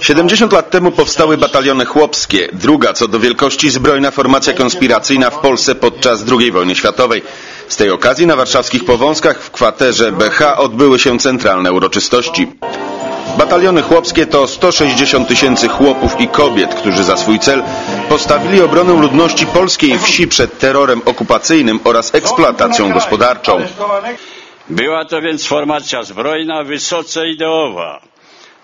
70 lat temu powstały bataliony chłopskie, druga co do wielkości zbrojna formacja konspiracyjna w Polsce podczas II wojny światowej. Z tej okazji na warszawskich Powązkach w kwaterze BH odbyły się centralne uroczystości. Bataliony chłopskie to 160 tysięcy chłopów i kobiet, którzy za swój cel postawili obronę ludności polskiej wsi przed terrorem okupacyjnym oraz eksploatacją gospodarczą. Była to więc formacja zbrojna, wysoce ideowa.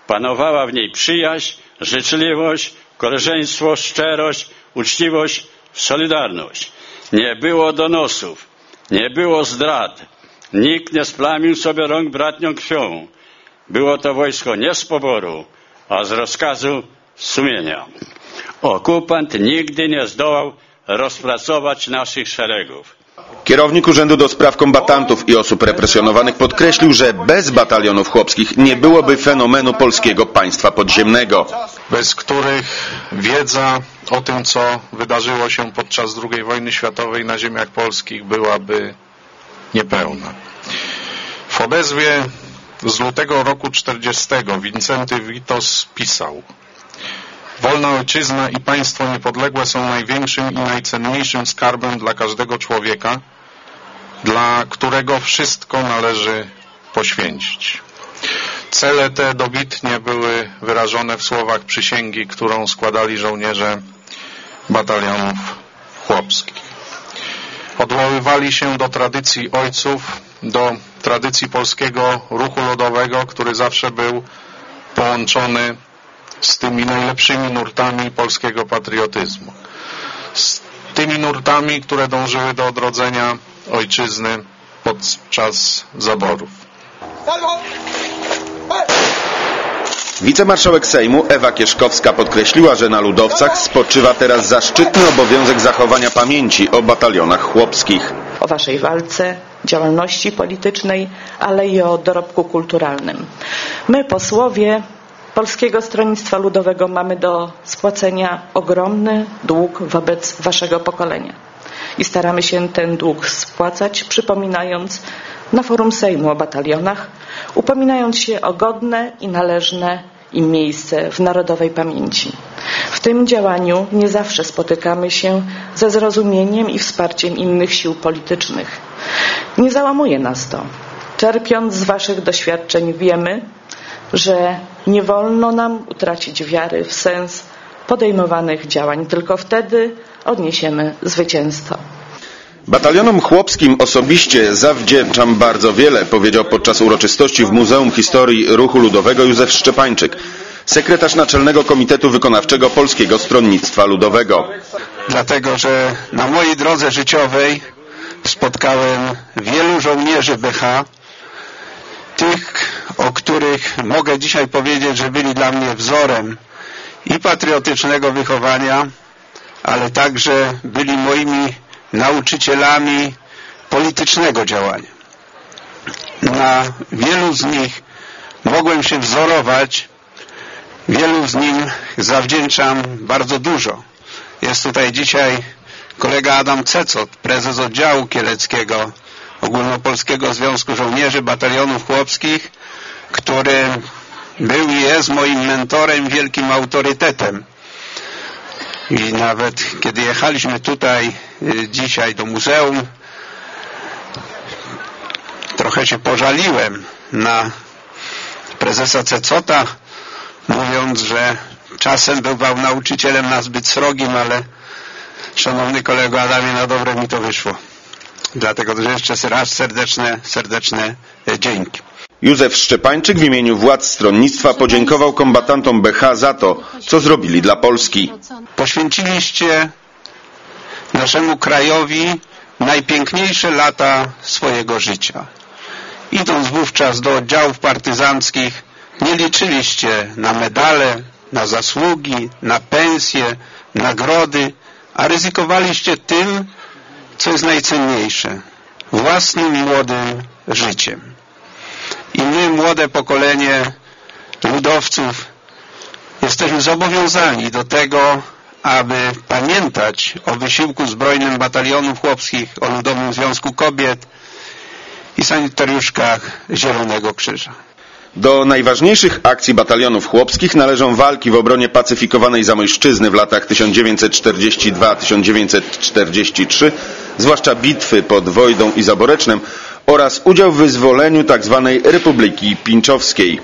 Panowała w niej przyjaźń, życzliwość, koleżeństwo, szczerość, uczciwość, solidarność. Nie było donosów, nie było zdrad. Nikt nie splamił sobie rąk bratnią krwią. Było to wojsko nie z poboru, a z rozkazu sumienia. Okupant nigdy nie zdołał rozpracować naszych szeregów. Kierownik Urzędu do Spraw Kombatantów i Osób Represjonowanych podkreślił, że bez batalionów chłopskich nie byłoby fenomenu polskiego państwa podziemnego. bez których wiedza o tym, co wydarzyło się podczas II wojny światowej na ziemiach polskich byłaby niepełna. W odezwie z lutego roku 40 Wincenty Witos pisał Wolna ojczyzna i państwo niepodległe są największym i najcenniejszym skarbem dla każdego człowieka, dla którego wszystko należy poświęcić. Cele te dobitnie były wyrażone w słowach przysięgi, którą składali żołnierze batalionów chłopskich. Odwoływali się do tradycji ojców, do tradycji polskiego ruchu lodowego, który zawsze był połączony z tymi najlepszymi nurtami polskiego patriotyzmu. Z tymi nurtami, które dążyły do odrodzenia ojczyzny podczas zaborów. Wicemarszałek Sejmu Ewa Kieszkowska podkreśliła, że na ludowcach spoczywa teraz zaszczytny obowiązek zachowania pamięci o batalionach chłopskich. o waszej walce, działalności politycznej, ale i o dorobku kulturalnym. My, posłowie Polskiego Stronnictwa Ludowego, mamy do spłacenia ogromny dług wobec waszego pokolenia. I staramy się ten dług spłacać, przypominając na forum Sejmu o batalionach, upominając się o godne i należne im miejsce w narodowej pamięci. W tym działaniu nie zawsze spotykamy się ze zrozumieniem i wsparciem innych sił politycznych. Nie załamuje nas to. Czerpiąc z Waszych doświadczeń wiemy, że nie wolno nam utracić wiary w sens podejmowanych działań. Tylko wtedy odniesiemy zwycięstwo. Batalionom chłopskim osobiście zawdzięczam bardzo wiele, powiedział podczas uroczystości w Muzeum Historii Ruchu Ludowego Józef Szczepańczyk, sekretarz Naczelnego Komitetu Wykonawczego Polskiego Stronnictwa Ludowego. dlatego że na mojej drodze życiowej spotkałem wielu żołnierzy BH, tych, o których mogę dzisiaj powiedzieć, że byli dla mnie wzorem i patriotycznego wychowania, ale także byli moimi nauczycielami politycznego działania. Na wielu z nich mogłem się wzorować, wielu z nim zawdzięczam bardzo dużo. Jest tutaj dzisiaj kolega Adam Cecot, prezes oddziału kieleckiego Ogólnopolskiego Związku Żołnierzy Batalionów Chłopskich, który był i jest moim mentorem, wielkim autorytetem. I nawet kiedy jechaliśmy tutaj y, dzisiaj do muzeum, trochę się pożaliłem na prezesa Cecota, mówiąc, że czasem bywał nauczycielem nazbyt srogim, ale szanowny kolego Adamie, na dobre mi to wyszło. Dlatego też jeszcze raz serdeczne, serdeczne e, dzięki. Józef Szczepańczyk w imieniu władz stronnictwa podziękował kombatantom BH za to, co zrobili dla Polski. Poświęciliście naszemu krajowi najpiękniejsze lata swojego życia. Idąc wówczas do oddziałów partyzanckich, nie liczyliście na medale, na zasługi, na pensje, nagrody, a ryzykowaliście tym, co jest najcenniejsze własnym młodym życiem. I my, młode pokolenie ludowców, jesteśmy zobowiązani do tego, aby pamiętać o wysiłku zbrojnym batalionów chłopskich, o Ludowym Związku Kobiet i sanitariuszkach Zielonego Krzyża. Do najważniejszych akcji batalionów chłopskich należą walki w obronie pacyfikowanej Zamojszczyzny w latach 1942-1943, zwłaszcza bitwy pod Wojdą i Zaborecznem oraz udział w wyzwoleniu tzw. Republiki Pińczowskiej.